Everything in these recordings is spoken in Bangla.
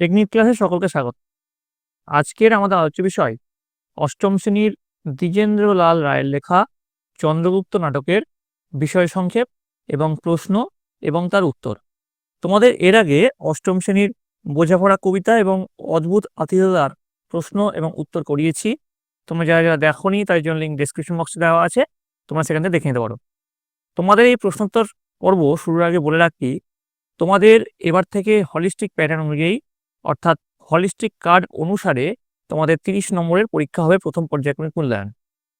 টেকনিক ক্লাসে সকলকে স্বাগত। আজকের আমাদের আলোচ্য বিষয় অষ্টম শ্রেণির দ্বিজেন্দ্রলাল রায়ের লেখা চন্দ্রগুপ্ত নাটকের বিষয় সংক্ষেপ এবং প্রশ্ন এবং তার উত্তর। তোমাদের এর আগে অষ্টম শ্রেণির বোঝাপড়া কবিতা এবং অদ্ভুত আতিথ্যদার প্রশ্ন এবং উত্তর করিয়েছি। তোমরা যারা যারা দেখোনি, তার জন্য লিঙ্ক ডেসক্রিপশন বক্সে দেওয়া আছে, তোমরা সেখান থেকে দেখে নিতে পারো। তোমাদের এই প্রশ্নোত্তর পর্ব শুরুর আগে বলে রাখি, তোমাদের এবার থেকে হলিস্টিক প্যাটার্ন অনুযায়ী অর্থাৎ হলিস্টিক কার্ড অনুসারে তোমাদের তিরিশ নম্বরের পরীক্ষা হবে প্রথম পর্যায়ক্রমিক মূল্যায়ন।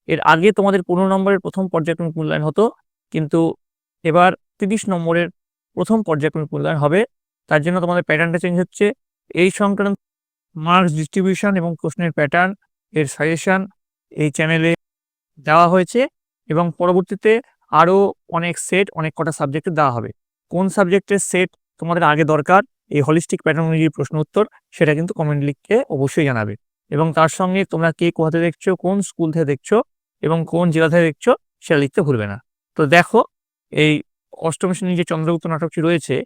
এর আগে তোমাদের পনেরো নম্বরের প্রথম পর্যায়ক্রমিক মূল্যায়ন হতো, কিন্তু এবার তিরিশ নম্বরের প্রথম পর্যায়ক্রমিক মূল্যায়ন হবে। তার জন্য তোমাদের প্যাটার্নটা চেঞ্জ হচ্ছে। এই সংক্রান্ত মার্কস ডিস্ট্রিবিউশন এবং প্রশ্নের প্যাটার্ন এর সাজেশন এই চ্যানেলে দেওয়া হয়েছে এবং পরবর্তীতে আরও অনেক সেট অনেক কটা সাবজেক্টে দেওয়া হবে। কোন সাবজেক্টের সেট তোমাদের আগে দরকার এই হলিস্টিক প্যাটার্ন অনুযায়ী প্রশ্ন উত্তর, সেটা কিন্তু কমেন্ট লিখে অবশ্যই জানাবে। এবং তার সঙ্গে তোমরা কে কোথাতে দেখছ, কোন স্কুল থেকে দেখছ এবং কোন জেলা থেকে দেখছ, সেটা লিখতে ভুলবে না। তো দেখো, এই অষ্টম শ্রেণির যে চন্দ্রগুপ্ত নাটকটি রয়েছে,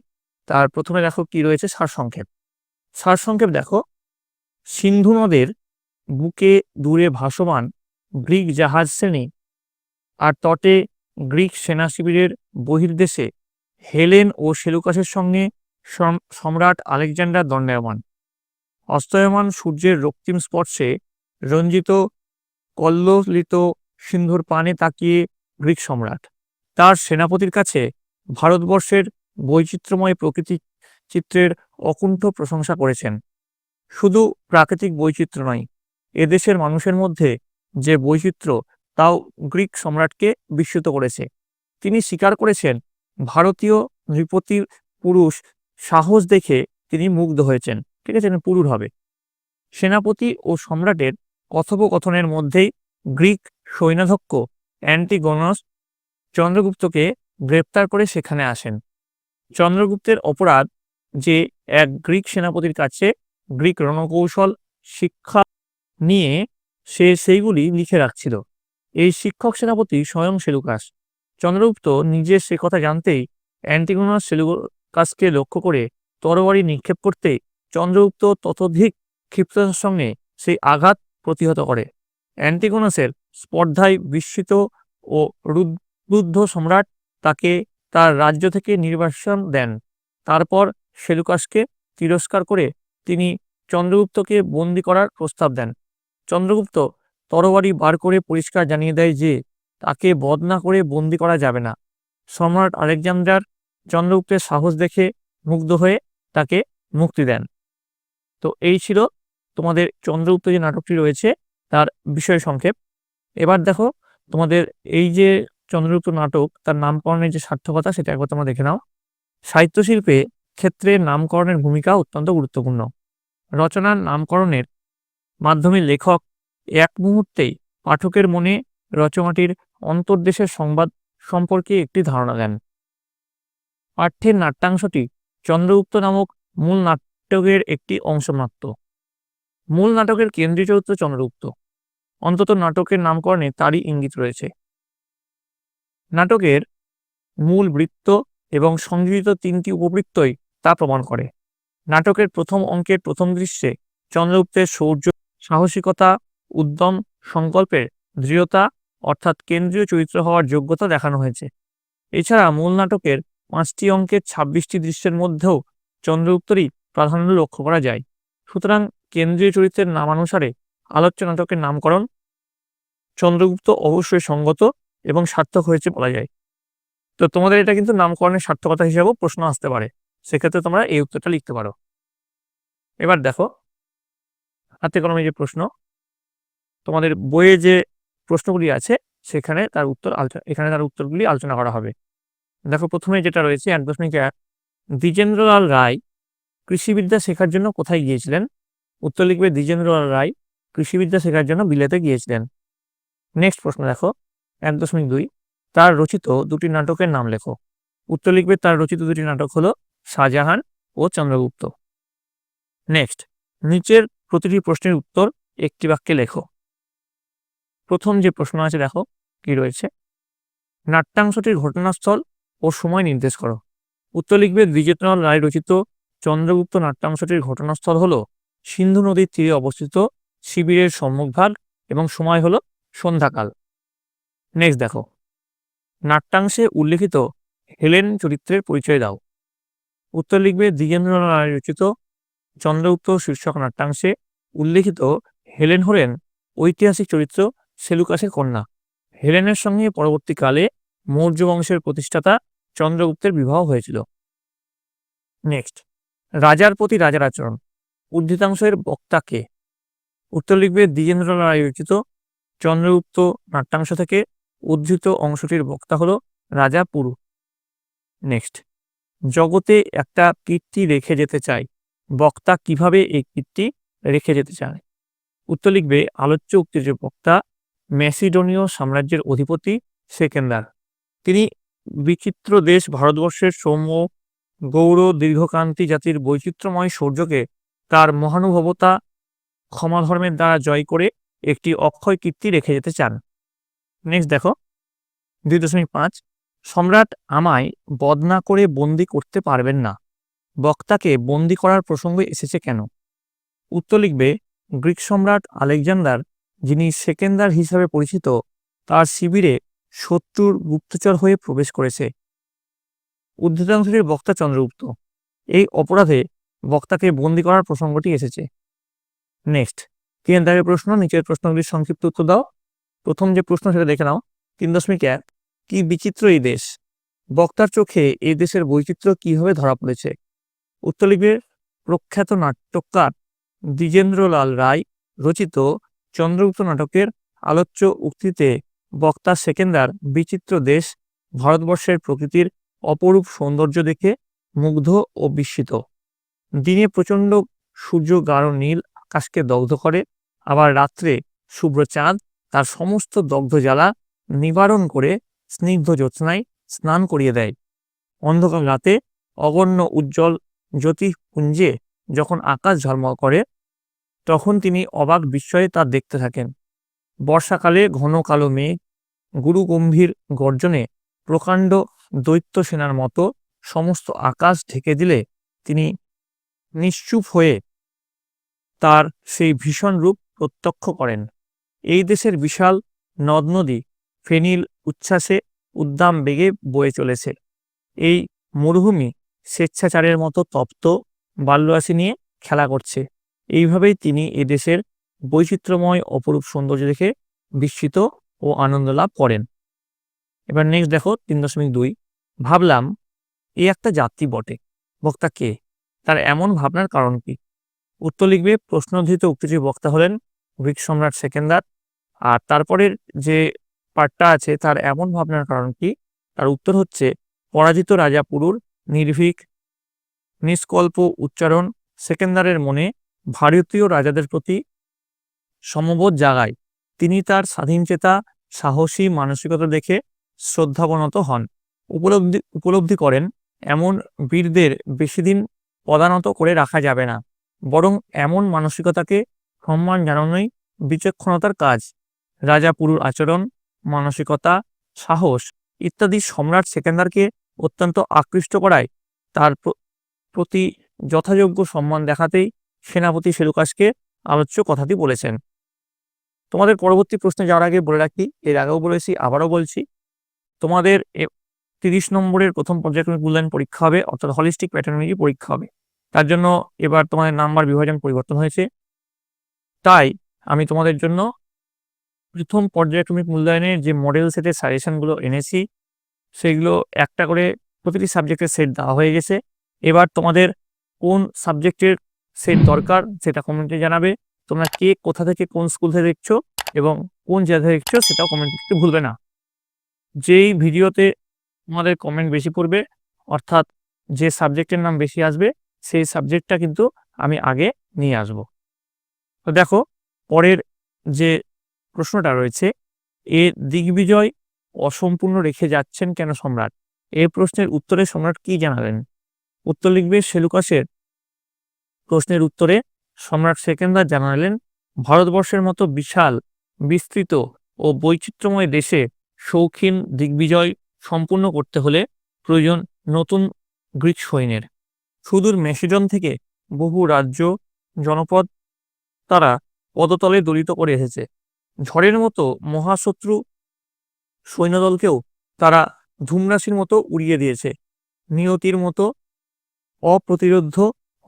তার প্রথমে দেখো কি রয়েছে? সারসংক্ষেপ। সারসংক্ষেপ দেখো, সিন্ধু নদের বুকে দূরে ভাসমান গ্রিক জাহাজ শ্রেণি আর তটে গ্রিক সেনা শিবিরের বহির্দেশে হেলেন ও সেলুকাসের সঙ্গে সম- সম্রাট আলেকজান্ডার দণ্ডায়মান। অস্তয়মান সূর্যের রক্তিম স্পর্শে রঞ্জিত, কল্লোলিত সিন্ধুর পানে তাকিয়ে গ্রিক সম্রাট। তার সেনাপতির কাছে ভারতবর্ষের বৈচিত্র্যময় প্রকৃতি চিত্রের অকুণ্ঠ প্রশংসা করেছেন। শুধু প্রাকৃতিক বৈচিত্র্য নয়, এদেশের মানুষের মধ্যে যে বৈচিত্র্য তাও গ্রিক সম্রাটকে বিস্মিত করেছে। তিনি স্বীকার করেছেন ভারতীয় নৃপতির পুরুষ সাহস দেখে তিনি মুগ্ধ হয়েছেন। ঠিক আছে পুরুর হবে। সেনাপতি ও সম্রাটের কথোপকথনের মধ্যেই গ্রিক সৈন্যাধ্যক্ষ অ্যান্টিগোনস চন্দ্রগুপ্তকে গ্রেপ্তার করে সেখানে আসেন। চন্দ্রগুপ্তের অপরাধ যে এক গ্রিক সেনাপতির কাছে গ্রিক রণকৌশল, শিক্ষা নিয়ে সে সেইগুলি লিখে রাখছিল। এই শিক্ষক সেনাপতি স্বয়ং সেলুকাস। চন্দ্রগুপ্ত নিজে সে কথা জানতেই অ্যান্টিগোনাস সেলুকাসকে লক্ষ্য করে তরবারি নিক্ষেপ করতে চন্দ্রগুপ্ত ততোধিক ক্ষিপ্রতার সঙ্গে সেই আঘাত প্রতিহত করে। অ্যান্টিগোনাসের স্পর্ধায় বিস্মিত ও রুদ্ধ সম্রাট তাকে তার রাজ্য থেকে নির্বাসন দেন। তারপর সেলুকাসকে তিরস্কার করে তিনি চন্দ্রগুপ্তকে বন্দি করার প্রস্তাব দেন। চন্দ্রগুপ্ত তরবারি বার করে পরিষ্কার জানিয়ে দেয় যে তাকে বধ না করে বন্দি করা যাবে না। সম্রাট আলেকজান্ডার চন্দ্রগুপ্তের সাহস দেখে মুগ্ধ হয়ে তাকে মুক্তি দেন। তো এই ছিল তোমাদের চন্দ্রগুপ্ত যে নাটকটি রয়েছে, তার বিষয় সংক্ষেপ। এবার দেখো, তোমাদের এই যে চন্দ্রগুপ্ত নাটক, তার নামকরণের যে সার্থকতা, সেটা একবার তোমরা দেখে নাও। সাহিত্য শিল্পে ক্ষেত্রে নামকরণের ভূমিকা অত্যন্ত গুরুত্বপূর্ণ। রচনার নামকরণের মাধ্যমে লেখক এক মুহূর্তেই পাঠকের মনে রচনাটির অন্তর্দেশের সংবাদ সম্পর্কে একটি ধারণা দেন। পাঠ্যের নাট্যাংশটি চন্দ্রগুপ্ত নামক মূল নাটকের একটি অংশ মাত্র মূল নাটকের কেন্দ্রীয় চরিত্র চন্দ্রগুপ্ত। অন্তত নাটকের নামকরণে তারই ইঙ্গিত রয়েছে। নাটকের মূল বৃত্ত এবং সংযোজিত তিনটি উপবৃত্তই তা প্রমাণ করে। নাটকের প্রথম অঙ্কের প্রথম দৃশ্যে চন্দ্রগুপ্তের শৌর্য সাহসিকতা, উদ্যম, সংকল্পের দৃঢ়তা অর্থাৎ কেন্দ্রীয় চরিত্র হওয়ার যোগ্যতা দেখানো হয়েছে। এছাড়া মূল নাটকের পাঁচটি অঙ্কের ছাব্বিশটি দৃশ্যের মধ্যেও চন্দ্রগুপ্তরই প্রাধান্য লক্ষ্য করা যায়। সুতরাং কেন্দ্রীয় চরিত্রের নামানুসারে আলোচ্য নাটকের নামকরণ চন্দ্রগুপ্ত অবশ্যই সঙ্গত এবং সার্থক হয়েছে বলা যায়। তো তোমাদের এটা কিন্তু নামকরণের সার্থকতা হিসাবেও প্রশ্ন আসতে পারে। সেক্ষেত্রে তোমরা এই উত্তরটা লিখতে পারো। এবার দেখো, হাতে কলমে যে প্রশ্ন, তোমাদের বইয়ে যে প্রশ্নগুলি আছে, সেখানে তার উত্তর আলোচনা এখানে তার উত্তরগুলি আলোচনা করা হবে। দেখো, প্রথমে যেটা রয়েছে, এক দশমিক এক। দ্বিজেন্দ্রলাল রায় কৃষিবিদ্যা শেখার জন্য কোথায় গিয়েছিলেন? উত্তর লিখবে, দ্বিজেন্দ্রলাল রায় কৃষিবিদ্যা শেখার জন্য বিলেতে গিয়েছিলেন। নেক্সট প্রশ্ন দেখো, এক দশমিক দুই। তার রচিত দুটি নাটকের নাম লেখো। উত্তর লিখবে, তার রচিত দুটি নাটক হলো শাহজাহান ও চন্দ্রগুপ্ত। নেক্সট, নিচের প্রতিটি প্রশ্নের উত্তর একটি বাক্যে লেখো। প্রথম যে প্রশ্ন আছে, দেখো কি রয়েছে? নাট্যাংশটির ঘটনাস্থল ও সময় নির্দেশ করো। উত্তর লিখবে দ্বিজেন্দ্রলাল রায় রচিত চন্দ্রগুপ্ত নাট্যাংশটির ঘটনাস্থল হল সিন্ধু নদীর তীরে অবস্থিত শিবিরের সম্মুখভাগ এবং সময় হল সন্ধ্যাকাল। নেক্সট দেখো। নাট্যাংশে উল্লেখিত হেলেন চরিত্রের পরিচয় দাও। উত্তর লিখবে দ্বিজেন্দ্র রায় রচিত চন্দ্রগুপ্ত শীর্ষক নাট্যাংশে উল্লেখিত হেলেন হলেন ঐতিহাসিক চরিত্র সেলুকাসের কন্যা। হেলেনের সঙ্গে পরবর্তীকালে মৌর্য বংশের প্রতিষ্ঠাতা চন্দ্রগুপ্তের বিবাহ হয়েছিল। নেক্সট। রাজার প্রতি রাজার আচরণ। উদ্ধৃতাংশের বক্তাকে উত্তর লিখবে দ্বিজেন্দ্র রায় রচিত চন্দ্রগুপ্ত নাট্যাংশ থেকে উদ্ধৃত অংশটির বক্তা হল রাজা পুরু। নেক্সট। জগতে একটা কীর্তি রেখে যেতে চাই বক্তা কীভাবে এই কীর্তি রেখে যেতে চায়? উত্তর লিখবে আলোচ্য উক্তির যে বক্তা ম্যাসিডোনীয় সাম্রাজ্যের অধিপতি সেকেন্দার। তিনি বিচিত্র দেশ ভারতবর্ষের সৌম্য গৌর দীর্ঘকান্তি জাতির বৈচিত্র্যময় সৌর্যকে তার মহানুভবতা ক্ষমাধর্মের দ্বারা জয় করে একটি অক্ষয় কীর্তি রেখে যেতে চান। নেক্সট দেখো। দুই দশমিক পাঁচ। সম্রাট আমায় বদনা করে বন্দি করতে পারবেন না। বক্তাকে বন্দি করার প্রসঙ্গ এসেছে কেন? উত্তর লিখবে, গ্রিক সম্রাট আলেকজান্ডার যিনি সেকেন্দার হিসাবে পরিচিত, তার শিবিরে শত্রুর গুপ্তচর হয়ে প্রবেশ করেছে। উদ্ধৃতাংশটির বক্তা চন্দ্রগুপ্ত। এই অপরাধে বক্তাকে বন্দি করার প্রসঙ্গটি এসেছে। নেক্সট। তিন দাগের প্রশ্ন, নিচের প্রশ্নগুলির সংক্ষিপ্ত উত্তর দাও। প্রথম যে প্রশ্ন, সেটা দেখে নাও। তিন দশমিক এক। কি বিচিত্র এই দেশ? বক্তার চোখে এই দেশের বৈচিত্র্য কীভাবে ধরা পড়েছে? উত্তর লিখবে, প্রখ্যাত নাট্যকার দ্বিজেন্দ্রলাল রায় রচিত চন্দ্রগুপ্ত নাটকের আলোচ্য উক্তিতে বক্তা সেকেন্দার বিচিত্র দেশ ভারতবর্ষের প্রকৃতির অপরূপ সৌন্দর্য দেখে মুগ্ধ ও বিস্মিত। দিনে প্রচণ্ড সূর্য গাঢ় নীল আকাশকে দগ্ধ করে, আবার রাত্রে শুভ্র চাঁদ তার সমস্ত দগ্ধ জ্বালা নিবারণ করে স্নিগ্ধ জ্যোৎস্নায় স্নান করিয়ে দেয়। অন্ধকার রাতে অগণ্য উজ্জ্বল জ্যোতিপুঞ্জে যখন আকাশ ঝলমল করে তখন তিনি অবাক বিস্ময়ে তা দেখতে থাকেন। বর্ষাকালে ঘন কালো মেঘ, গুরু গম্ভীর গর্জনে প্রকাণ্ড দৈত্য সেনার মতো সমস্ত আকাশ ঢেকে দিলে তিনি নিশ্চুপ হয়ে তার সেই ভীষণ রূপ প্রত্যক্ষ করেন। এই দেশের বিশাল নদ নদী ফেনিল উচ্ছ্বাসে উদ্দাম বেগে বয়ে চলেছে। এই মরুভূমি স্বেচ্ছাচারের মতো তপ্ত বাল্যরাশি নিয়ে খেলা করছে। এইভাবেই তিনি এদেশের বৈচিত্র্যময়, অপরূপ সৌন্দর্য দেখে বিস্মিত ও আনন্দ লাভ করেন। এবার নেক্সট দেখো তিন দশমিক দুই। ভাবলাম, এ একটা যাত্রী বটে। বক্তা কে? তার এমন ভাবনার কারণ কি? উত্তর লিখবে প্রশ্নধৃত উক্তিটির বক্তা হলেন গ্রিক সম্রাট সেকেন্দার। আর তারপরের যে পার্টটা আছে, তার এমন ভাবনার কারণ কি? তার উত্তর হচ্ছে, পরাজিত রাজা পুরুর নির্ভীক, নিষ্কল্প উচ্চারণ সেকেন্দারের মনে ভারতীয় রাজাদের প্রতি সমবোধ জাগায়। তিনি তার স্বাধীনচেতা সাহসী মানসিকতা দেখে শ্রদ্ধাবনত হন। উপলব্ধি উপলব্ধি করেন, এমন বীরদের বেশি দিন পদানত করে রাখা যাবে না। বরং এমন মানসিকতাকে সম্মান জানানোই বিচক্ষণতার কাজ। রাজা পুরুর আচরণ, মানসিকতা, সাহস ইত্যাদি সম্রাট সেকেন্দারকে অত্যন্ত আকৃষ্ট করায় তার প্রতি যথাযোগ্য সম্মান দেখাতেই সেনাপতি সেলুকাসকে আলোচ্য কথাটি বলেছেন। তোমাদের পরবর্তী প্রশ্নে যাওয়ার আগে বলে রাখি, এর আগেও বলেছি, আবারও বলছি, তোমাদের তিরিশ নম্বরের প্রথম পর্যায়ক্রমিক মূল্যায়ন পরীক্ষা হবে, অর্থাৎ হলিস্টিক প্যাটার্নজি পরীক্ষা হবে। তার জন্য এবার তোমাদের নাম্বার বিভাজন পরিবর্তন হয়েছে। তাই আমি তোমাদের জন্য প্রথম পর্যায়ক্রমিক মূল্যায়নের যে মডেল সেটের সাজেশনগুলো এনেছি, সেগুলো একটা করে প্রতিটি সাবজেক্টের সেট দেওয়া হয়ে গেছে। এবার তোমাদের কোন সাবজেক্টের সেট দরকার, সেটা কমেন্টে জানাবে। তোমরা কে কোথা থেকে কোন স্কুল থেকে দেখছ এবং কোন জায়গা থেকে দেখছ সেটাও কমেন্ট করতে ভুলবে না। যেই ভিডিওতে তোমাদের কমেন্ট বেশি পড়বে, অর্থাৎ যে সাবজেক্টের নাম বেশি আসবে, সেই সাবজেক্টটা কিন্তু আমি আগে নিয়ে আসব। তো দেখো, পরের যে প্রশ্নটা রয়েছে, এ দিগ্বিজয় অসম্পূর্ণ রেখে যাচ্ছেন কেন সম্রাট? এ প্রশ্নের উত্তরে সম্রাট কি জানালেন? উত্তর লিখবে সেলুকাসের প্রশ্নের উত্তরে সম্রাট সেকেন্দার জানালেন, ভারতবর্ষের মতো বিশাল, বিস্তৃত ও বৈচিত্র্যময় দেশে শৌখিন দিগ্বিজয় সম্পূর্ণ করতে হলে প্রয়োজন নতুন গ্রিক সৈন্যের। সুদূর মেসিডন থেকে বহু রাজ্য, জনপদ তারা পদতলে দলিত করে এসেছে। ঝড়ের মতো মহাশত্রু সৈন্যদলকেও তারা ধূমরাশির মতো উড়িয়ে দিয়েছে। নিয়তির মতো অপ্রতিরোধ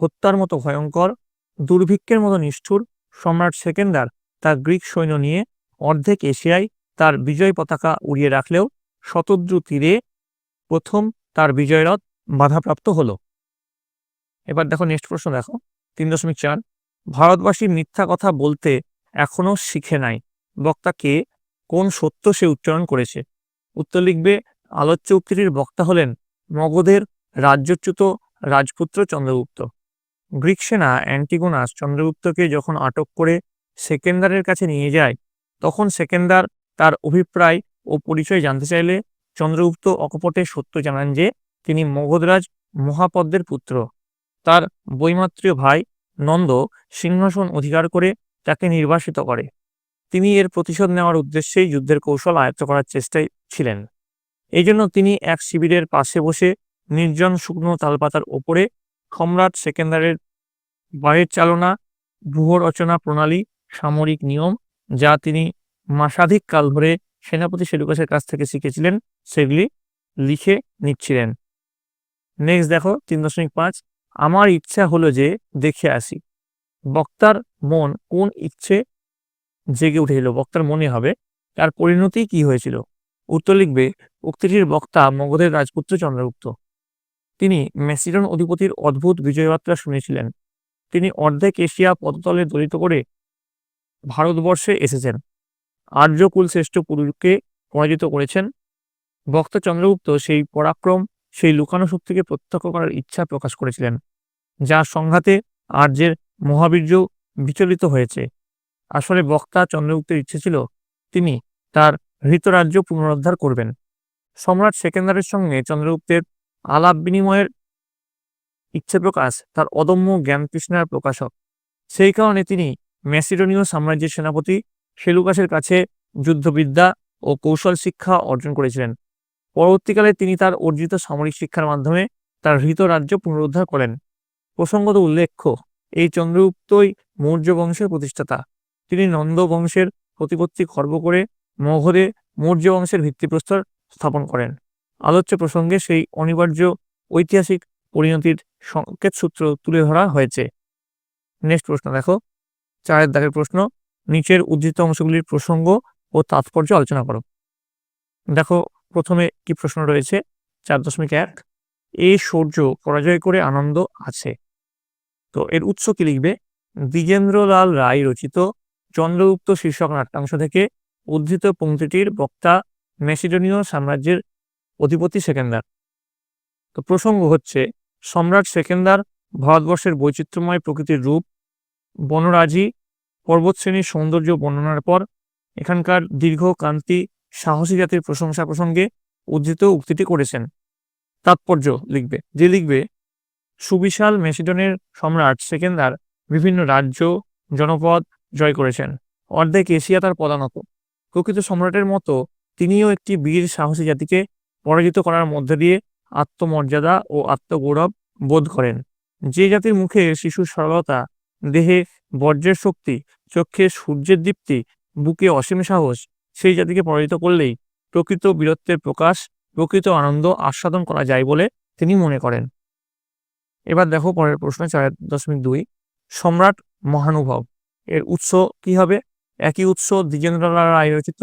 হত্যার মতো ভয়ঙ্কর, দুর্ভিক্ষের মতো নিষ্ঠুর সম্রাট সেকেন্দার তার গ্রিক সৈন্য নিয়ে অর্ধেক এশিয়ায় তার বিজয় পতাকা উড়িয়ে রাখলেও শতদ্রু তীরে প্রথম তার বিজয়রথ বাধাপ্রাপ্ত হল। এবার দেখো নেক্সট প্রশ্ন দেখো, তিন দশমিক চার, ভারতবাসী মিথ্যা কথা বলতে এখনও শিখে নাই। বক্তাকে কোন সত্য সে উচ্চারণ করেছে? উত্তর লিখবে, আলোচ্য উক্তিটির বক্তা হলেন মগধের রাজ্যচ্যুত রাজপুত্র চন্দ্রগুপ্ত। গ্রিক সেনা অ্যান্টিগোনাস চন্দ্রগুপ্তকে যখন আটক করে সেকেন্দারের কাছে নিয়ে যায়, তখন সেকেন্দার তার অভিপ্রায় ও পরিচয় জানতে চাইলে চন্দ্রগুপ্ত অকপটে সত্য জানান যে তিনি মগধরাজ মহাপদ্মের পুত্র। তার বৈমাত্রীয় ভাই নন্দ সিংহাসন অধিকার করে তাকে নির্বাসিত করে। তিনি এর প্রতিশোধ নেওয়ার উদ্দেশ্যেই যুদ্ধের কৌশল আয়ত্ত করার চেষ্টায় ছিলেন। এই জন্য তিনি এক শিবিরের পাশে বসে নির্জন শুকনো তালপাতার ওপরে সম্রাট সেকেন্দারের বায়ের চালনা ভূহ রচনা প্রণালী, সামরিক নিয়ম, যা তিনি মাসাধিক কাল ধরে সেনাপতি সেলুকাসের কাছ থেকে শিখেছিলেন, সেগুলি লিখে নিচ্ছিলেন। নেক্সট দেখো, তিন দশমিক পাঁচ। আমার ইচ্ছা হলো যে দেখে আসি। বক্তার মন কোন ইচ্ছে জেগে উঠেছিল? বক্তার মনে হবে, তার পরিণতি কি হয়েছিল? উত্তর লিখবে, উক্তিটির বক্তা মগধের রাজপুত্র চন্দ্রগুপ্ত। তিনি মেসিডন অধিপতির অদ্ভুত বিজয়যাত্রা শুনেছিলেন। তিনি অর্ধেক এশিয়া পদতলে দলিত করে ভারতবর্ষে এসেছেন। আর্যকুল শ্রেষ্ঠ পুরুষকে পরাজিত করেছেন। বক্তা চন্দ্রগুপ্ত সেই পরাক্রম, সেই লুকানো শক্তিকে প্রত্যক্ষ করার ইচ্ছা প্রকাশ করেছিলেন যার সংঘাতে আর্যের মহাবীর্য বিচলিত হয়েছে। আসলে বক্তা চন্দ্রগুপ্তের ইচ্ছে ছিল, তিনি তার হৃতরাজ্য পুনরুদ্ধার করবেন। সম্রাট সেকেন্দারের সঙ্গে চন্দ্রগুপ্তের আলাপ বিনিময়ের ইচ্ছে প্রকাশ, তার অদম্য জ্ঞান তৃষ্ণার প্রকাশক। সেই কারণে তিনি ম্যাসিডোনীয় সাম্রাজ্যের সেনাপতি সেলুকাসের কাছে যুদ্ধবিদ্যা ও কৌশল শিক্ষা অর্জন করেছিলেন। পরবর্তীকালে তিনি তার অর্জিত সামরিক শিক্ষার মাধ্যমে তার হৃত রাজ্য পুনরুদ্ধার করেন। প্রসঙ্গত উল্লেখ্য, এই চন্দ্রগুপ্তই মৌর্য বংশের প্রতিষ্ঠাতা। তিনি নন্দ বংশের প্রতিপত্তি খর্ব করে মগধে মৌর্য বংশের ভিত্তিপ্রস্তর স্থাপন করেন। আলোচ্য প্রসঙ্গে সেই অনিবার্য ঐতিহাসিক পরিণতির সংকেত সূত্র তুলে ধরা হয়েছে। নেক্সট প্রশ্ন দেখো। চারের দাগের প্রশ্ন, নিচের উদ্ধৃত অংশগুলির প্রসঙ্গ ও তাৎপর্য আলোচনা করো। দেখো, প্রথমে কি প্রশ্ন রয়েছে? চার দশমিক এক, এ সূর্য পরাজয় করে আনন্দ আছে। তো এর উৎস কি লিখবে? দ্বিজেন্দ্রলাল রায় রচিত চন্দ্রগুপ্ত শীর্ষক নাট্যাংশ থেকে উদ্ধৃত পংক্তিটির বক্তা মেসিডোনীয় সাম্রাজ্যের অধিপতি সেকেন্দার। তো প্রসঙ্গ হচ্ছে, সম্রাট সেকেন্দার ভারতবর্ষের বৈচিত্র্যময় প্রকৃতির রূপ, বনরাজি পর্বতশ্রেণীর সৌন্দর্য বর্ণনার পর এখানকার দীর্ঘ কান্তি সাহসী জাতির প্রশংসা প্রসঙ্গে উদ্ধৃত উক্তিটি করেছেন। তাৎপর্য লিখবে, যে লিখবে, সুবিশাল মেসিডনের সম্রাট সেকেন্দার বিভিন্ন রাজ্য, জনপদ জয় করেছেন। অর্ধেক এশিয়া তার পদানত। প্রকৃত সম্রাটের মতো তিনিও একটি বীর সাহসী জাতিকে পরাজিত করার মধ্যে দিয়ে আত্মমর্যাদা ও আত্মগৌরব বোধ করেন। যে জাতির মুখে শিশুর সরলতা, দেহে বর্জ্যের শক্তি চক্ষে সূর্যের দীপ্তি, বুকে অসীম সাহস, সেই জাতিকে পরাজিত করলেই প্রকৃত বীরত্বের প্রকাশ, প্রকৃত আনন্দ আস্বাদন করা যায় বলে তিনি মনে করেন। এবার দেখো পরের প্রশ্ন, চার দশমিক দুই। সম্রাট মহানুভব, এর উৎস কি হবে? একই উৎস দ্বিজেন্দ্রলাল রায় রচিত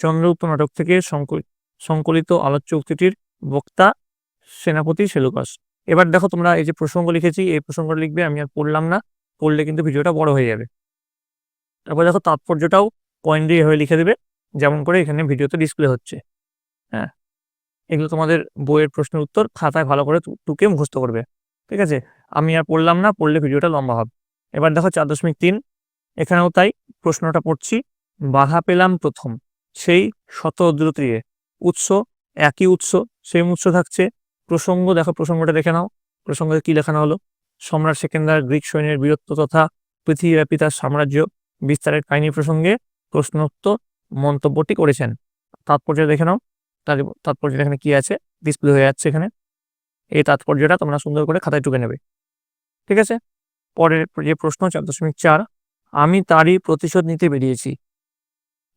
চন্দ্রগুপ্ত নাটক থেকে সংকলিত আলোচ্য উক্তিটির বক্তা সেনাপতি সেলুকাস। এবার দেখো তোমরা এই যে প্রসঙ্গ লিখেছি, এই প্রসঙ্গটা লিখবে, আমি আর পড়লাম না, পড়লে কিন্তু ভিডিওটা বড় হয়ে যাবে। তারপর দেখো তাৎপর্যটাও পয়েন্ট দিয়ে হয়ে লিখে দেবে, যেমন করে এখানে ভিডিওতে ডিসপ্লে হচ্ছে। হ্যাঁ এগুলো তোমাদের বইয়ের প্রশ্নের উত্তর খাতায় ভালো করে টুকে মুখস্থ করবে। ঠিক আছে? আমি আর পড়লাম না, পড়লে ভিডিওটা লম্বা হবে। এবার দেখো চার দশমিক তিন, এখানেও তাই প্রশ্নটা পড়ছি, বাধা পেলাম প্রথম, সেই শত দ্রুতিয়ে উৎস, একই উৎস সেম উৎস থাকছে। প্রসঙ্গ, দেখো প্রসঙ্গটা দেখে নাও। প্রসঙ্গে কি লেখানো হলো? সম্রাট সেকেন্দার গ্রিক সৈন্যের বীরত্ব তথা পৃথিবীব্যাপী তার সাম্রাজ্য বিস্তারের কাহিনী প্রসঙ্গে প্রশ্নোত্তর মন্তব্যটি করেছেন। তাৎপর্য দেখে নাও। তার তাৎপর্য এখানে কি আছে? ডিসপ্লে হয়ে যাচ্ছে এখানে। এই তাৎপর্যটা তোমরা সুন্দর করে খাতায় টুকে নেবে। ঠিক আছে? পরের যে প্রশ্ন, চার দশমিক চার, আমি তারই প্রতিশোধ নিতে বেরিয়েছি।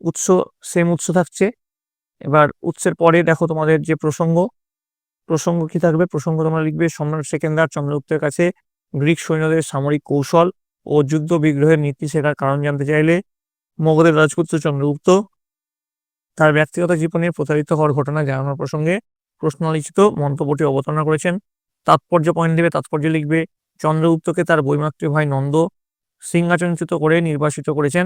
উৎস সেম উৎস থাকছে। এবার উৎসের পরে দেখো তোমাদের যে প্রসঙ্গ। প্রসঙ্গ কি থাকবে? প্রসঙ্গ তোমরা লিখবে সম্রাট সেকেন্দার চন্দ্রগুপ্তের কাছে গ্রিক সৈন্যদের সামরিক কৌশল ও যুদ্ধ বিগ্রহের নীতি শেখার কারণ জানতে চাইলে মগধের রাজপুত্র চন্দ্রগুপ্ত তার ব্যক্তিগত জীবনে প্রতারিত হওয়ার ঘটনা জানানোর প্রসঙ্গে প্রশ্নালিখিত মন্তব্যটি অবতারণা করেছেন। তাৎপর্য পয়েন্ট দেবে, তাৎপর্য লিখবে, চন্দ্রগুপ্তকে তার বৈমাত্রী ভাই নন্দ সিংহাচনচ্যুত করে নির্বাসিত করেছেন।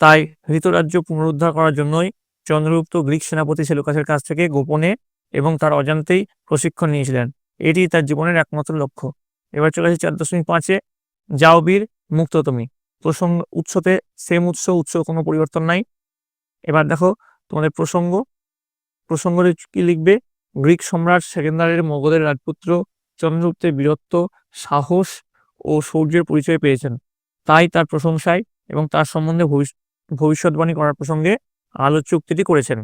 তাই হৃতরাজ্য পুনরুদ্ধার করার জন্যই চন্দ্রগুপ্ত গ্রিক সেনাপতি সেলুকাসের কাছ থেকে গোপনে এবং তার অজান্তেই প্রশিক্ষণ নিয়েছিলেন। এটি তার জীবনের একমাত্র লক্ষ্য। এবার চলে আসে চার দশমিক পাঁচে যাও বীর, মুক্ত তুমি। প্রসঙ্গ, উৎসতে সেম উৎস উৎস কোনো পরিবর্তন নাই। এবার দেখো তোমাদের প্রসঙ্গ। প্রসঙ্গ কি লিখবে? গ্রিক সম্রাট সেকেন্দারের মগধের রাজপুত্র চন্দ্রগুপ্তের বীরত্ব, সাহস ও শৌর্যের পরিচয় পেয়েছেন। তাই তার প্রশংসায় এবং তার সম্বন্ধে ভবিষ্যৎবাণী করার প্রসঙ্গে আলোচ্য চুক্তিটি করেছেন।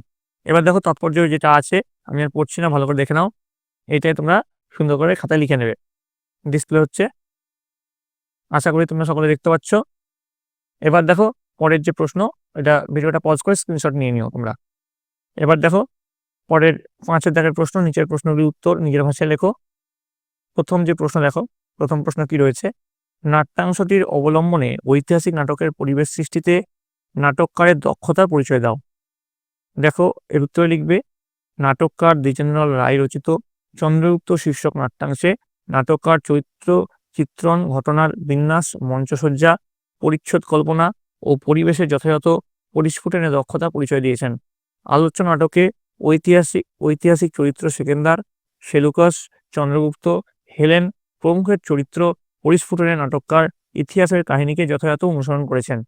এবার দেখো তাৎপর্য যেটা আছে, আমি আর পড়ছি না, ভালো করে দেখে নাও। এইটাই তোমরা সুন্দর করে খাতায় লিখে নেবে। ডিসপ্লে হচ্ছে। আশা করি তোমরা সকলে দেখতে পাচ্ছ। এবার দেখো পরের যে প্রশ্ন, এটা ভিডিওটা পজ করে স্ক্রিনশট নিয়ে নিও তোমরা। এবার দেখো পরের পাঁচের দেখার প্রশ্ন, নিচের প্রশ্নগুলির উত্তর নিজের ভাষায় লেখো। প্রথম যে প্রশ্ন দেখো, প্রথম প্রশ্ন কি রয়েছে? নাট্যাংশটির অবলম্বনে ঐতিহাসিক নাটকের পরিবেশ সৃষ্টিতে নাটককারের দক্ষতার পরিচয় দাও। দেখো, এর উত্তরে লিখবে, নাটককার দ্বিজেন্দ্রলাল রায় রচিত চন্দ্রগুপ্ত শীর্ষক নাট্যাংশে নাটককার চরিত্র, চিত্রণ, ঘটনার বিন্যাস, মঞ্চসজ্জা, পরিচ্ছদ কল্পনা ও পরিবেশে যথাযথ পরিস্ফুটনের দক্ষতা পরিচয় দিয়েছেন। আলোচ্য নাটকে ঐতিহাসিক ঐতিহাসিক চরিত্র সেকেন্দার সেলুকাস চন্দ্রগুপ্ত, হেলেন প্রমুখের চরিত্র পরিস্ফুটনের নাটককার ইতিহাসের কাহিনীকে যথাযথ অনুসরণ করেছেন।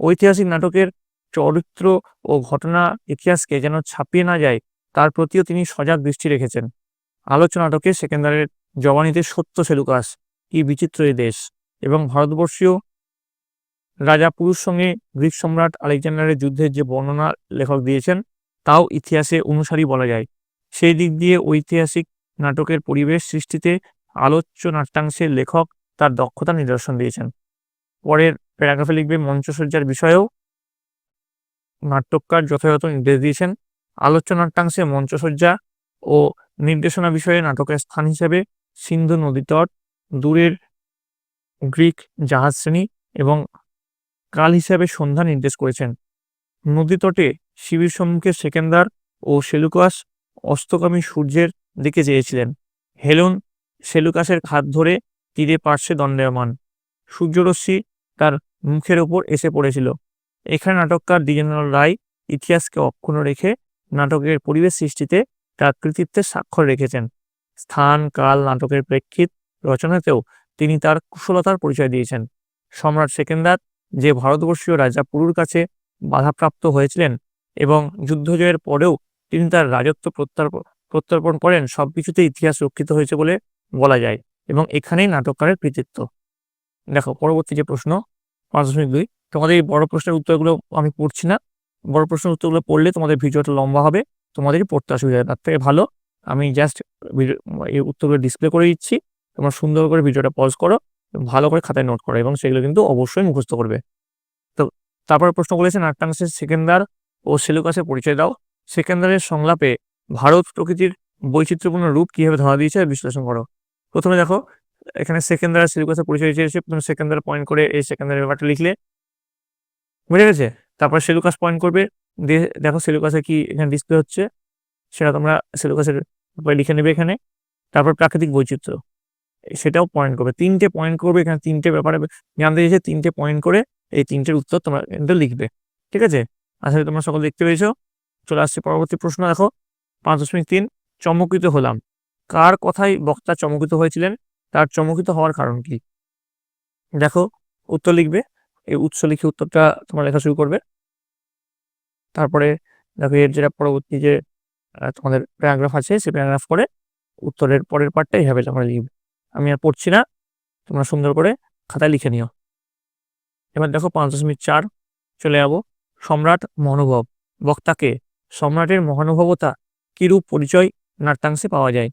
ঐতিহাসিক নাটকের চরিত্র ও ঘটনা ইতিহাসকে যেন ছাপিয়ে না যায়, তার প্রতিও তিনি সজাগ দৃষ্টি রেখেছেন। আলোচ্য নাটকে সেকেন্দারের জবানিতে সত্য সেলুকাস কি বিচিত্র এই দেশ। এবং ভারতবর্ষীয় রাজা পুরুষ সঙ্গে গ্রিক সম্রাট আলেকজান্ডারের যুদ্ধের যে বর্ণনা লেখক দিয়েছেন, তাও ইতিহাসে অনুসারী বলা যায়। সেই দিক দিয়ে ঐতিহাসিক নাটকের পরিবেশ সৃষ্টিতে আলোচ্য নাট্যাংশের লেখক তার দক্ষতা নিদর্শন দিয়েছেন। পরের প্যারাগ্রাফে লিখবে মঞ্চসজ্জার বিষয়েও নাট্যকার যথাযথ নির্দেশ দিয়েছেন। আলোচ্য নাট্যাংশে মঞ্চসজ্জা ও নির্দেশনা বিষয়ে নাটকের স্থান হিসেবে সিন্ধু নদী তট, দূরের গ্রিক জাহাজ শ্রেণি এবং কাল হিসাবে সন্ধ্যা নির্দেশ করেছেন। নদী তটে শিবির সম্মুখে সেকেন্দার ও সেলুকাস অস্তগামী সূর্যের দিকে চেয়েছিলেন। হেলুন সেলুকাসের হাত ধরে তীরে পার্শ্বে দণ্ডায়মান। সূর্যরশ্মি তার মুখের ওপর এসে পড়েছিল। এখানে নাটককার দ্বিজেন্দ্র রায় ইতিহাসকে অক্ষুণ্ণ রেখে নাটকের পরিবেশ সৃষ্টিতে তার কৃতিত্বের স্বাক্ষর রেখেছেন। স্থান, কাল, নাটকের প্রেক্ষিত রচনাতেও তিনি তার কুশলতার পরিচয় দিয়েছেন। সম্রাট সেকেন্দার যে ভারতবর্ষীয় রাজা পুরুর কাছে বাধাপ্রাপ্ত হয়েছিলেন এবং যুদ্ধজয়ের পরেও তিনি তার রাজত্ব প্রত্যার্পণ প্রত্যর্পণ করেন সব সবকিছুতে ইতিহাস রক্ষিত হয়েছে বলে বলা যায় এবং এখানেই নাটককারের কৃতিত্ব। দেখো, পরবর্তী যে প্রশ্ন, পাঁচ দশমিক দুই, তোমাদের এই বড় প্রশ্নের উত্তরগুলো আমি পড়ছি না। বড় প্রশ্নের উত্তরগুলো পড়লে তোমাদের ভিডিওটা লম্বা হবে, তোমাদেরই পড়তে অসুবিধা তার থেকে ভালো, আমি জাস্ট এই উত্তরগুলো ডিসপ্লে করে দিচ্ছি, তোমরা সুন্দর করে ভিডিওটা পজ করো, ভালো করে খাতায় নোট করো এবং সেগুলো কিন্তু অবশ্যই মুখস্থ করবে। তো, তারপরে প্রশ্ন বলেছে নাট্যাংশের সেকেন্দার ও সেলুকাসের পরিচয় দাও। সেকেন্দারের সংলাপে ভারত প্রকৃতির বৈচিত্র্যপূর্ণ রূপ কীভাবে ধরা দিয়েছে বিশ্লেষণ করো। প্রথমে দেখো এখানে সেকেন্দার সিলেবাসে পরিচয় চেয়েছে প্রথমে সেকেন্দার পয়েন্ট করে এই সেকেন্দারের ব্যাপারটা লিখলে। বুঝে গেছে? তারপর সেলুকাস পয়েন্ট করবে দেখো সেলুকাসে কি এখানে ডিসপ্লে হচ্ছে, সেটা তোমরা সেলুকাসের লিখে নেবে এখানে। তারপর প্রাকৃতিক বৈচিত্র্য, সেটাও পয়েন্ট করবে। তিনটে পয়েন্ট করবে এখানে, তিনটে ব্যাপারে জানতে চেয়েছে, তিনটে পয়েন্ট করে এই তিনটের উত্তর তোমরা কিন্তু লিখবে। ঠিক আছে? আসলে তোমরা সকল দেখতে পেয়েছ। চলে আসছে পরবর্তী প্রশ্ন, দেখো। পাঁচ দশমিক তিন, চমকিত হলাম। কার কথায় বক্তা চমকিত হয়েছিলেন? তার চমকিত হওয়ার কারণ কি? দেখো, উত্তর লিখবে, এই উৎস লিখে উত্তরটা তোমার লেখা শুরু করবে। তারপরে দেখো, এর যেটা পরবর্তী যে তোমাদের প্যারাগ্রাফ আছে সেই প্যারাগ্রাফ করে উত্তরের পরের পার্টটা এইভাবে তোমরা লিখবে। আমি আর পড়ছি না, তোমরা সুন্দর করে খাতায় লিখে নিও। এবার দেখো, পাঁচ দশমিক চার, চলে যাব। সম্রাট মহানুভব, বক্তাকে সম্রাটের মহানুভবতা কিরূপ পরিচয়, নাট্যাংশে পাওয়া যায়?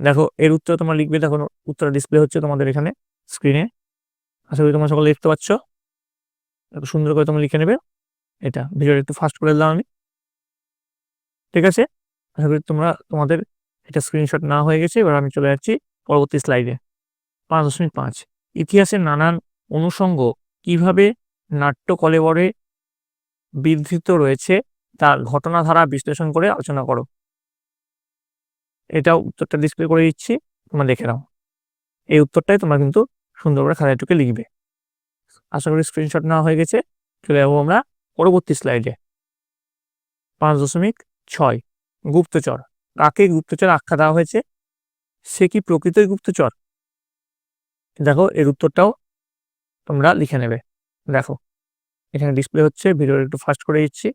দেখো, এর উত্তর তোমরা লিখবে, দেখো, উত্তর ডিসপ্লে হচ্ছে তোমাদের এখানে স্ক্রিনে আশা করি তোমরা সকলে দেখতে পাচ্ছ। সুন্দর করে তোমরা লিখে নেবে। এটা, ভিডিওটা একটু ফাস্ট করে দিলাম আমি। ঠিক আছে? আশা করি তোমরা, তোমাদের এটা স্ক্রিনশট না হয়ে গেছে, এবার আমি চলে যাচ্ছি পরবর্তী স্লাইডে পাঁচ দশমিক পাঁচ। ইতিহাসের নানান অনুষঙ্গ কীভাবে নাট্য কলেবরে বিধৃত রয়েছে, তার ঘটনাধারা বিশ্লেষণ করে আলোচনা করো। এটা উত্তরটা ডিসপ্লে করে দিচ্ছি, তোমরা দেখে নাও। এই উত্তরটাই তোমরা কিন্তু সুন্দর করে খাতায় টুকে লিখবে। আশা করি স্ক্রিনশট নেওয়া হয়ে গেছে। চলে যাব আমরা পরবর্তী স্লাইডে পাঁচ দশমিক ছয়, গুপ্তচর। কাকে গুপ্তচর আখ্যা দেওয়া হয়েছে? সে কি প্রকৃতই গুপ্তচর? দেখো, এর উত্তরটাও তোমরা লিখে নেবে। দেখো, এখানে ডিসপ্লে হচ্ছে ভিডিও একটু ফাস্ট করে দিচ্ছি।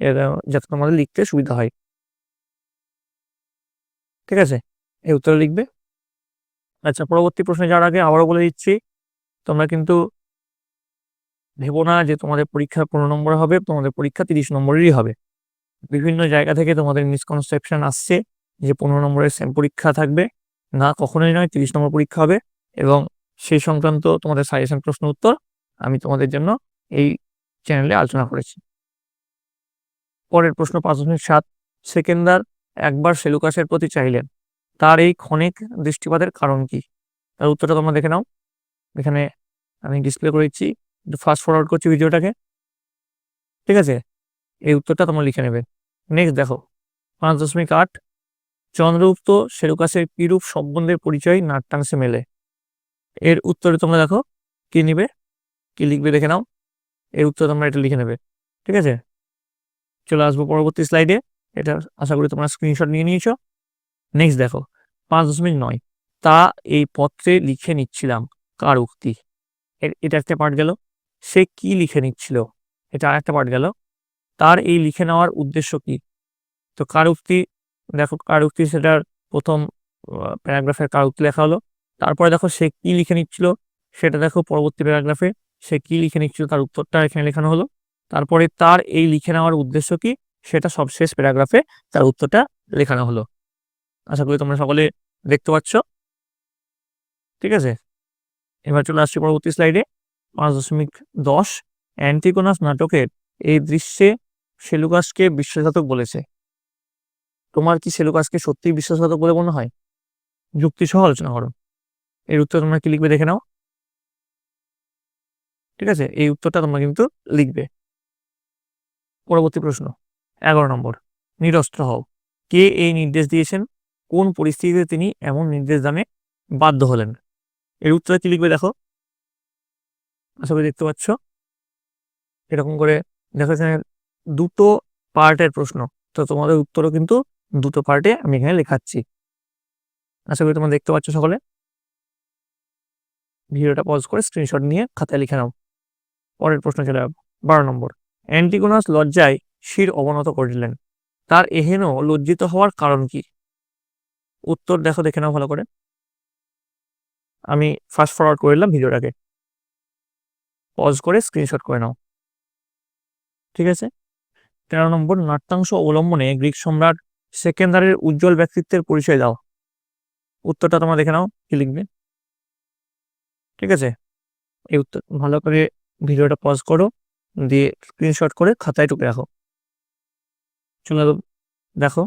এর যাতে তোমাদের লিখতে সুবিধা হয়। ঠিক আছে? এই উত্তর লিখবে। আচ্ছা পরবর্তী প্রশ্নে যাওয়ার আগে আবারও বলে দিচ্ছি, তোমরা কিন্তু ভেবো না যে তোমাদের পরীক্ষা পনেরো নম্বর হবে, তোমাদের পরীক্ষা তিরিশ নম্বরেরই হবে। বিভিন্ন জায়গা থেকে তোমাদের মিসকনসেপশন আসছে যে পনেরো নম্বরের সেম পরীক্ষা থাকবে। না, কখনোই নয়, তিরিশ নম্বর পরীক্ষা হবে এবং সেই সংক্রান্ত তোমাদের সাজেশন প্রশ্ন উত্তর আমি তোমাদের জন্য এই চ্যানেলে আলোচনা করেছি। পরের প্রশ্ন, পাঁচ দশমিক সাত সেকেন্দার একবার সেলুকাসের প্রতি চাইলেন, তার এই ক্ষণিক দৃষ্টিপাতের কারণ কি? তার উত্তরটা তোমরা দেখে নাও। এখানে আমি ডিসপ্লে করেছি একটু ফাস্ট ফরওয়ার্ড করছি ভিডিওটাকে। ঠিক আছে? এই উত্তরটা তোমরা লিখে নেবে। নেক্সট দেখো, পাঁচ দশমিক আট, চন্দ্রগুপ্ত সেলুকাসের কিরূপ সম্বন্ধের পরিচয় নাট্যাংশে মেলে? এর উত্তরে তোমরা দেখো, কি নিবে? কি লিখবে দেখে নাও। এর উত্তর তোমরা এটা লিখে নেবে। ঠিক আছে? চলে আসব পরবর্তী স্লাইডে এটা আশা করি তোমরা স্ক্রিনশট নিয়ে নিয়েছো। নেক্সট দেখো, পাঁচ দশমিক নয়। তা এই পত্রে লিখে নিচ্ছিলাম কার উক্তি? এটা একটা পার্ট গেল। সে কি লিখে নিচ্ছিল? এটা আর একটা পার্ট গেল। তার এই লিখে নেওয়ার উদ্দেশ্য কি? তো কার উক্তি? দেখো কার উক্তি, সেটার প্রথম প্যারাগ্রাফের কার উক্তি লেখা হলো। তারপরে দেখো সে কি লিখে নিচ্ছিল? সেটা দেখো পরবর্তী প্যারাগ্রাফে সে কি লিখে নিচ্ছিল? তার উত্তরটা এখানে লেখানো হলো। তারপরে তার এই লিখে নেওয়ার উদ্দেশ্য কি? সেটা সবশেষ প্যারাগ্রাফে তার উত্তরটা লেখানো হলো। আশা করি তোমরা সকলে দেখতে পাচ্ছ। ঠিক আছে? এবার চলে আসছি পরবর্তী স্লাইডে। পাঁচ দশমিক দশ, অ্যান্টিকোনাস নাটকের এই দৃশ্যে সেলুকাসকে বিশ্বাসঘাতক বলেছে। তোমার কি সেলুকাসকে সত্যিই বিশ্বাসঘাতক বলে মনে হয়? যুক্তি সহ আলোচনা করো। এর উত্তর তোমরা কি লিখবে দেখে নাও। ঠিক আছে? এই উত্তরটা তোমরা কিন্তু লিখবে। পরবর্তী প্রশ্ন। এগারো নম্বর, নিরস্ত্র হও। কে এই নির্দেশ দিয়েছেন? কোন পরিস্থিতিতে তিনি এমন নির্দেশ দানে বাধ্য হলেন? এর উত্তরে কি লিখবে দেখো? আশা করি দেখতে পাচ্ছ। এরকম করে দেখো এখানে দুটো পার্টের প্রশ্ন। তো তোমাদের উত্তরও কিন্তু দুটো পার্টে আমি এখানে লেখাচ্ছি। আশা করি তোমরা দেখতে পাচ্ছ সকলে। ভিডিওটা পজ করে স্ক্রিনশট নিয়ে খাতায় লিখে নাও। পরের প্রশ্ন চলে যাব বারো নম্বর, অ্যান্টিগোনাস লজ্জায় শির অবনত করিলেন। তার এহেন লজ্জিত হওয়ার কারণ কি? উত্তর দেখো, দেখে নাও ভালো করে। আমি ফাস্ট ফরওয়ার্ড করলাম ভিডিওটাকে পজ করে স্ক্রিনশট করে নাও। ঠিক আছে? তেরো নম্বর, নাট্যাংশ অবলম্বনে গ্রিক সম্রাট সেকেন্দারের উজ্জ্বল ব্যক্তিত্বের পরিচয় দাও। উত্তরটা তোমরা দেখে নাও, কি লিখবে? ঠিক আছে? এই উত্তর, ভালো করে ভিডিওটা পজ করো, দিয়ে স্ক্রিনশট করে খাতায় টুকে রাখো। চলে দেখো।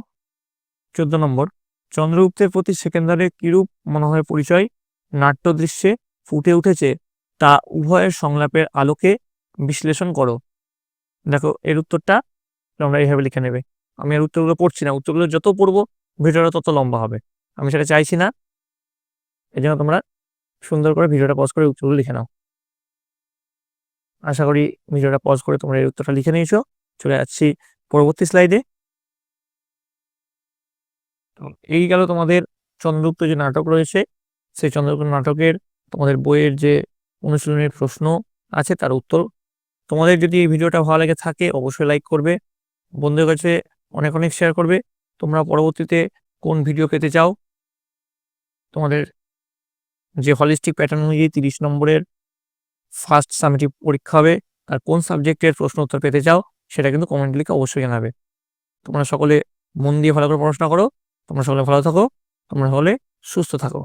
চোদ্দ নম্বর। চন্দ্রগুপ্তের প্রতি সেকেন্দারের কিরূপ মনোহরের পরিচয়? নাট্য দৃশ্যে ফুটে উঠেছে তা উভয়ের সংলাপের আলোকে বিশ্লেষণ করো। দেখো, এর উত্তরটা তোমরা এইভাবে লিখে নেবে। আমি এর উত্তরগুলো পড়ছি না। উত্তরগুলো যত পড়ব, ভিডিওটা তত লম্বা হবে। আমি সেটা চাইছি না। এই জন্য তোমরা সুন্দর করে ভিডিওটা পজ করে উত্তরগুলো লিখে নাও। আশা করি ভিডিওটা পজ করে তোমরা এই উত্তরটা লিখে নিয়েছো। চলে যাচ্ছি পরবর্তী স্লাইডে। এই গেল তোমাদের চন্দ্রগুপ্ত যে নাটক রয়েছে, সেই চন্দ্রগুপ্ত নাটকের তোমাদের বইয়ের যে অনুশীলনের প্রশ্ন আছে তার উত্তর। তোমাদের যদি এই ভিডিওটা ভালো লাগে থাকে অবশ্যই লাইক করবে, বন্ধুদের কাছে অনেক অনেক শেয়ার করবে। তোমরা পরবর্তীতে কোন ভিডিও পেতে চাও? তোমাদের যে হলিস্টিক প্যাটার্ন অনুযায়ী তিরিশ নম্বরের ফার্স্ট সামেটিভ পরীক্ষা হবে, আর কোন সাবজেক্টের প্রশ্ন উত্তর পেতে চাও? সেটা কিন্তু কমেন্ট লিখে অবশ্যই জানাবে। তোমরা সকলে মন দিয়ে ভালো করে পড়াশোনা করো, তোমরা সকলে ভালো থাকো, তোমরা সকলে সুস্থ থাকো।